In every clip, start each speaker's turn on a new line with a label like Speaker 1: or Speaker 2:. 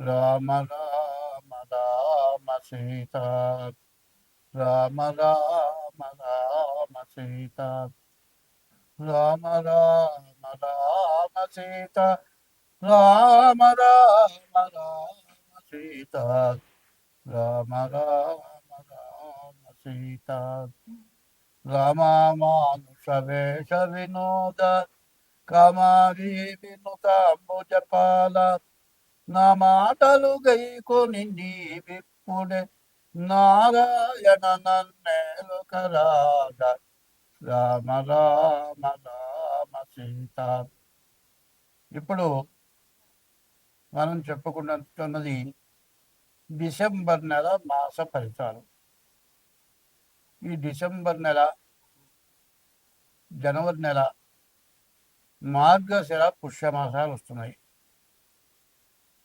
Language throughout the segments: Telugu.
Speaker 1: రామ రామ రామ సీత రామ రామ రామ సీత రామ రామ రామ సీత రామ రామ రామ సీత రామ రామ రామ సీత రామానుష వేష వినోద కమారి వినుతాంబుజపాల నా మాటలు గైకొని నీ విప్పుడే నారాయణ నన్నేలుకరాద రామ రామ రామ సీత. ఇప్పుడు మనం చెప్పుకుంటున్నది డిసెంబర్ నెల మాస ఫలితాలు. ఈ డిసెంబర్ నెల జనవరి నెల మార్గశిర పుష్యమాసాలు వస్తున్నాయి.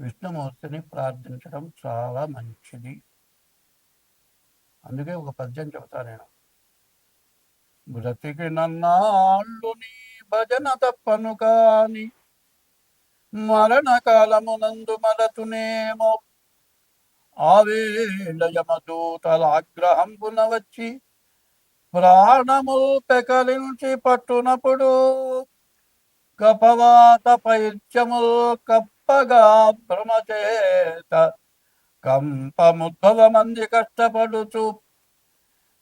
Speaker 1: విష్ణుమూర్తిని ప్రార్థించడం చాలా మంచిది. అందుకే ఒక పద్యం చెబుతా నేను. బ్రతికి నన్నాళ్ళు నీ భజన తప్పను కాని మరణ కాలమునందు మరతునేమో ఆవేళయమదూతల ఆగ్రహంపున వచ్చి ప్రాణము పెకలించి పట్టునప్పుడు కపవాత పైత్యముల్ కప్పగా భ్రమచేత కంపముద్భవ మంది కష్టపడుచు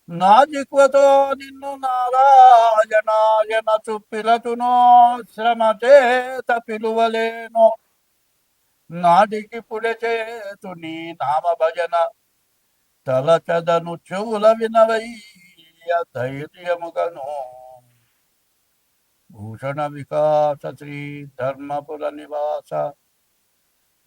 Speaker 1: నాజిక్వతో నిన్ను నారాయణాయన చుప్పిలచునో శ్రమ చేత పిలువలేను. నాటికి పుడె చేతు నీ నామ భజన తలచదను చెవుల వినవయ్య ధైర్యముగను. భూషణ వికాస శ్రీ ధర్మపుర నివాస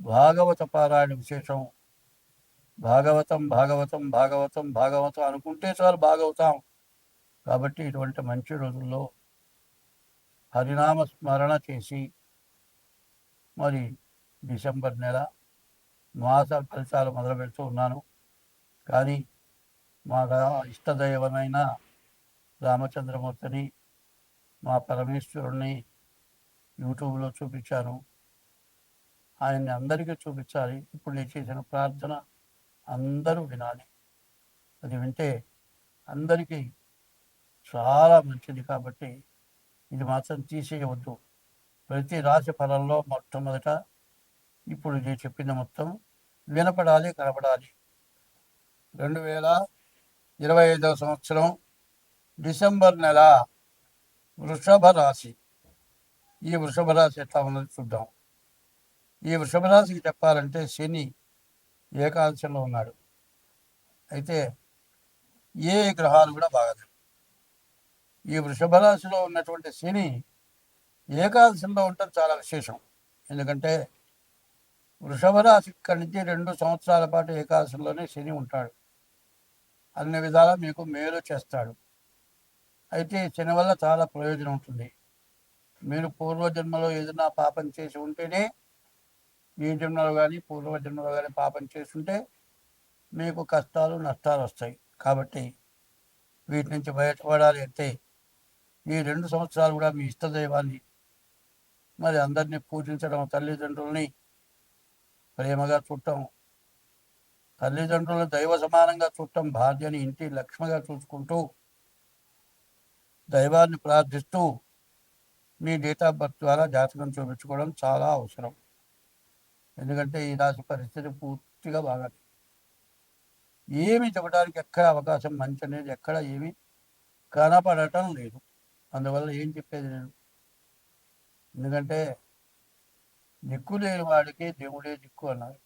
Speaker 1: భాగవత పారాయణ విశేషం. భాగవతం భాగవతం భాగవతం భాగవతం అనుకుంటే చాలు భాగవతం. కాబట్టి ఇటువంటి మంచి రోజుల్లో హరినామ స్మరణ చేసి మరి డిసెంబర్ నెల మాస ఫలితాలు మొదలు పెడుతూ ఉన్నాను. కానీ మా రా- ఇష్టదైవమైన రామచంద్రమూర్తిని మా పరమేశ్వరుణ్ణి యూట్యూబ్లో చూపించాను. ఆయన్ని అందరికీ చూపించాలి. ఇప్పుడు నేను చేసిన ప్రార్థన అందరూ వినాలి. అది వింటే అందరికీ చాలా మంచిది కాబట్టి ఇది మాత్రం తీసేయవద్దు. ప్రతి రాశి ఫలంలో మొట్టమొదట ఇప్పుడు నేను చెప్పిన మొత్తం వినపడాలి కనపడాలి. రెండు వేల ఇరవై ఐదవ సంవత్సరం డిసెంబర్ నెల వృషభ రాశి. ఈ వృషభ రాశి ఎట్లా ఉన్నది చూద్దాం. ఈ వృషభరాశికి చెప్పాలంటే శని ఏకాదశంలో ఉన్నాడు. అయితే ఏ గ్రహాలు కూడా బాగలేవు. ఈ వృషభ రాశిలో ఉన్నటువంటి శని ఏకాదశంలో ఉండటం చాలా విశేషం. ఎందుకంటే వృషభ రాశి ఇక్కడి నుంచి రెండు సంవత్సరాల పాటు ఏకాదశంలోనే శని ఉంటాడు. అన్ని విధాలా మీకు మేలు చేస్తాడు. అయితే శని వల్ల చాలా ప్రయోజనం ఉంటుంది. మీరు పూర్వజన్మలో ఏదైనా పాపం చేసి ఉంటేనే మీ జన్మలో కానీ పూర్వ జన్మలో కానీ పాపం చేస్తుంటే మీకు కష్టాలు నష్టాలు వస్తాయి. కాబట్టి వీటి నుంచి బయటపడాలి అంటే ఈ రెండు సంవత్సరాలు కూడా మీ ఇష్టదైవాన్ని మరి అందరినీ పూజించడం తల్లిదండ్రుల్ని ప్రేమగా చూడటం తల్లిదండ్రులను దైవ సమానంగా చూడటం భార్యని ఇంటి లక్ష్మిగా చూసుకుంటూ దైవాన్ని ప్రార్థిస్తూ మీ డేట్ ఆఫ్ బర్త్ ద్వారా జాతకం చూపించుకోవడం చాలా అవసరం. ఎందుకంటే ఈ రాశి పరిస్థితి పూర్తిగా బాగాలి ఏమి చెప్పడానికి ఎక్కడ అవకాశం మంచి అనేది ఎక్కడ ఏమి కనపడటం లేదు. అందువల్ల ఏం చెప్పేది నేను? ఎందుకంటే దిక్కు లేని వాడికి దేవుడే దిక్కు అన్నారు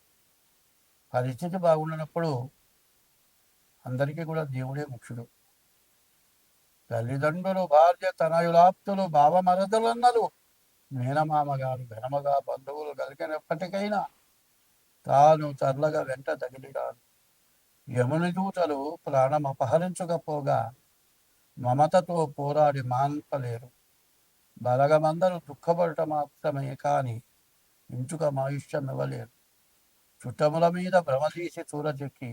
Speaker 1: పరిస్థితి బాగుండనప్పుడు అందరికీ కూడా దేవుడే ముఖ్యుడు. తల్లిదండ్రులు భార్య తనయులాప్తులు అన్నారు మేనమామ గారు ఘనమగా బంధువులు కలిగినప్పటికైనా తాను తర్లగా వెంట తగిలిరాడు యముని దూతలు ప్రాణం అపహరించకపోగా మమతతో పోరాడి మాన్పలేరు. బలగమందరూ దుఃఖపడట మాత్రమే కాని ఇంచుక మాయుష్యం ఇవ్వలేరు చుట్టముల మీద భ్రమతీసి చూరచెక్కి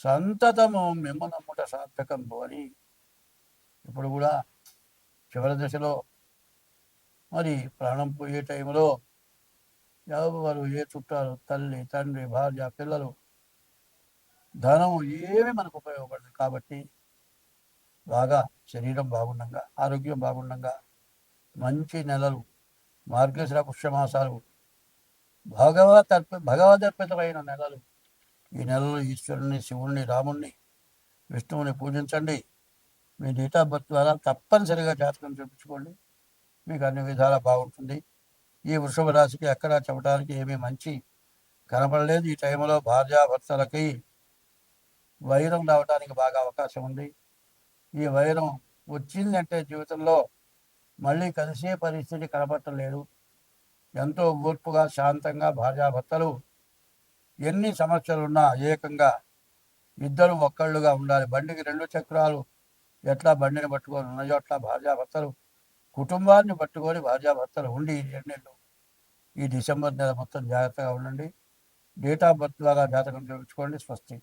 Speaker 1: సంతతము మిమ్ము నమ్ముట సార్థకంబు అని ఇప్పుడు కూడా చివరి దశలో మరి ప్రాణం పోయే టైంలో ఎవరు ఏ చుట్టాలు తల్లి తండ్రి భార్య పిల్లలు ధనం ఏమి మనకు ఉపయోగపడదు కాబట్టి బాగా శరీరం బాగుండంగా ఆరోగ్యం బాగుండంగా మంచి నెలలు మార్గశిర పుష్యమాసాలు భగవత్ అర్ప భగవదర్పితమైన నెలలు. ఈ నెలలో ఈశ్వరుణ్ణి శివుణ్ణి రాముణ్ణి విష్ణువుని పూజించండి. మీ డేట్ ఆఫ్ బర్త్ ద్వారా తప్పనిసరిగా జాతకం చూపించుకోండి. మీకు అన్ని విధాలా బాగుంటుంది. ఈ వృషభ రాశికి ఎక్కడా చెప్పడానికి ఏమీ మంచి కనపడలేదు ఈ టైంలో భార్యాభర్తలకి వైరం రావడానికి బాగా అవకాశం ఉంది. ఈ వైరం వచ్చిందంటే జీవితంలో మళ్ళీ కలిసే పరిస్థితి కనపడలేదు ఎంతో ఓర్పుగా శాంతంగా భార్యాభర్తలు ఎన్ని సమస్యలున్నా ఏకంగా ఇద్దరు ఒక్కళ్ళుగా ఉండాలి. బండికి రెండు చక్రాలు ఎట్లా బండిని పట్టుకొని ఉన్నాయో అట్లా భార్యాభర్తలు కుటుంబాన్ని పట్టుకొని భార్యాభర్తలు ఉండి ఎన్నెళ్ళు ఈ డిసెంబర్ నెల మొత్తం జాగ్రత్తగా ఉండండి. డేట్ ఆఫ్ బర్త్ లాగా జాతకం చూపించుకోండి స్వస్తి.